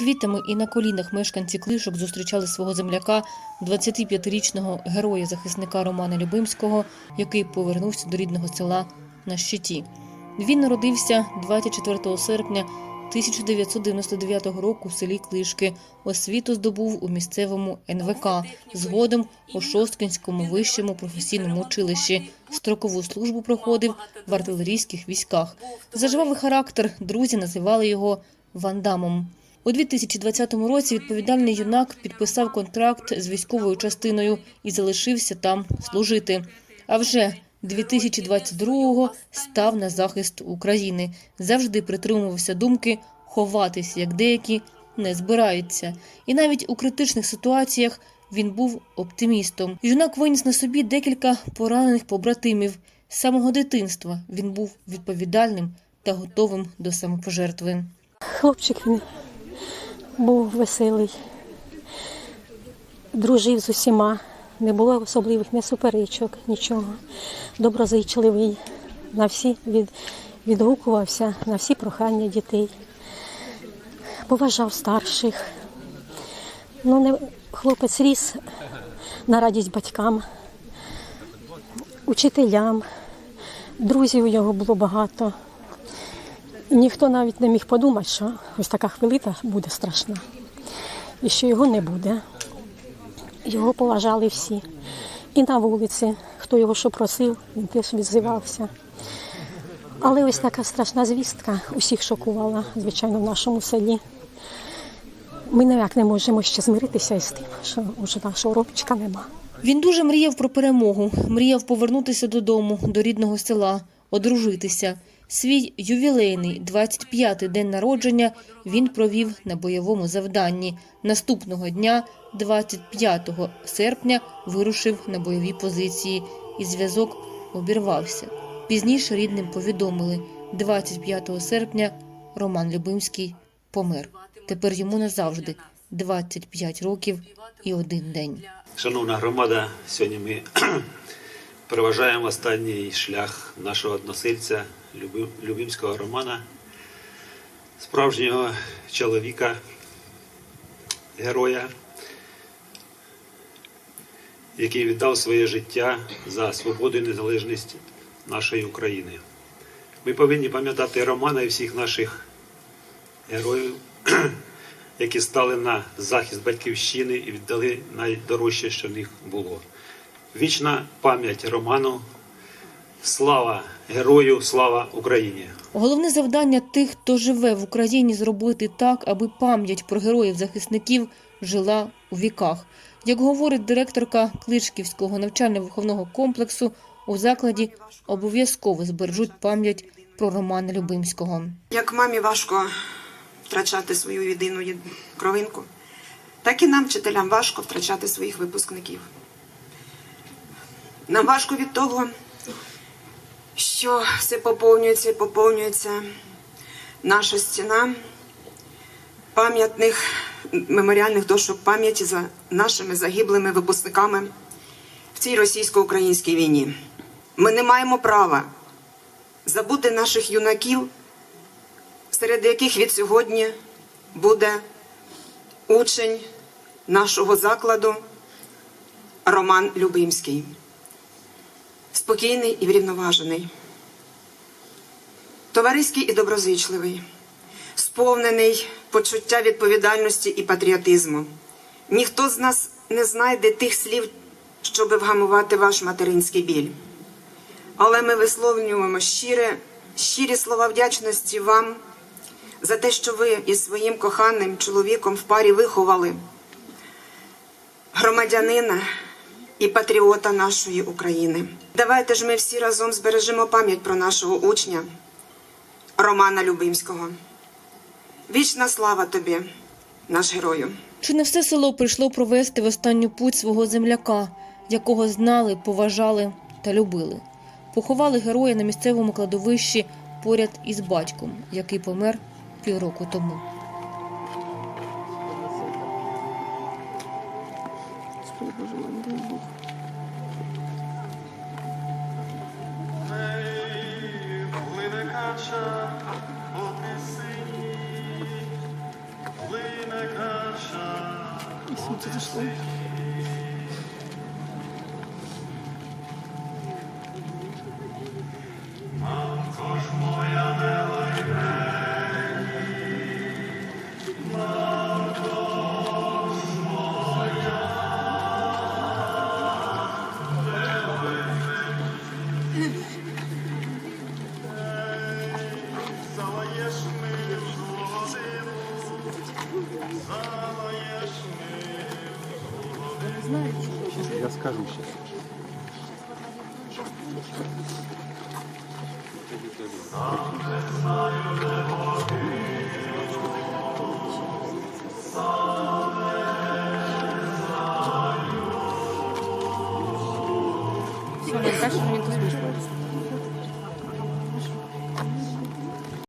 квітами і на колінах мешканці клишок зустрічали свого земляка, 25-річного героя-захисника Романа Любимського, який повернувся до рідного села на щиті. Він народився 24 серпня 1999 року в селі Клишки. Освіту здобув у місцевому НВК, згодом у Шосткинському вищому професійному училищі. Строкову службу проходив в артилерійських військах. За жвавий характер друзі називали його Вандамом. У 2020 році відповідальний юнак підписав контракт з військовою частиною і залишився там служити. А вже 2022-го став на захист України. Завжди притримувався думки ховатись, як деякі не збираються. І навіть у критичних ситуаціях він був оптимістом. Юнак виніс на собі декілька поранених побратимів. З самого дитинства він був відповідальним та готовим до самопожертви. Хлопчик був веселий, дружив з усіма, не було особливих не суперечок, нічого. Доброзичливий, на всі від, відгукувався на всі прохання дітей, поважав старших. Ну, не, хлопець ріс на радість батькам, учителям, друзів у його було багато. Ніхто навіть не міг подумати, що ось така хвилина буде страшна. І що його не буде. Його поважали всі. І на вулиці, хто його що просив, він теж відзивався. Але ось така страшна звістка усіх шокувала, звичайно, в нашому селі. Ми ніяк не можемо ще змиритися із тим, що вже нашого робчика нема. Він дуже мріяв про перемогу, мріяв повернутися додому, до рідного села, одружитися. Свій ювілейний 25-й день народження він провів на бойовому завданні. Наступного дня, 25 серпня, вирушив на бойові позиції, і зв'язок обірвався. Пізніше рідним повідомили, 25 серпня Роман Любимський помер. Тепер йому назавжди 25 років і один день. Шановна громада, сьогодні ми проважаємо останній шлях нашого односельця Люби- Любимського Романа, справжнього чоловіка, героя, який віддав своє життя за свободу і незалежність нашої України. Ми повинні пам'ятати Романа і всіх наших героїв, які стали на захист батьківщини і віддали найдорожче, що в них було. Вічна пам'ять Роману, слава герою, слава Україні! Головне завдання тих, хто живе в Україні, зробити так, аби пам'ять про героїв-захисників жила у віках. Як говорить директорка Клишківського навчально-виховного комплексу, у закладі обов'язково збережуть пам'ять про Романа Любимського. Як мамі важко втрачати свою єдину кровинку, так і нам, вчителям, важко втрачати своїх випускників. Нам важко від того, що все поповнюється і поповнюється наша стіна пам'ятних меморіальних дошок пам'яті за нашими загиблими випускниками в цій російсько-українській війні. Ми не маємо права забути наших юнаків серед яких від сьогодні буде учень нашого закладу Роман Любимський. Спокійний і врівноважений, товариський і доброзичливий, сповнений почуття відповідальності і патріотизму. Ніхто з нас не знайде тих слів, щоби вгамувати ваш материнський біль. Але ми висловлюємо щире, щирі слова вдячності вам за те, що ви із своїм коханим чоловіком в парі виховали громадянина і патріота нашої України. Давайте ж ми всі разом збережемо пам'ять про нашого учня Романа Любимського. Вічна слава тобі, наш герою! Чи не все село прийшло провести в останню путь свого земляка, якого знали, поважали та любили? Поховали героя на місцевому кладовищі поряд із батьком, який помер півроку тому. каша, попри сині, плине каша, попри сині. скажу сейчас. Все, мне кажется, мне это смешно.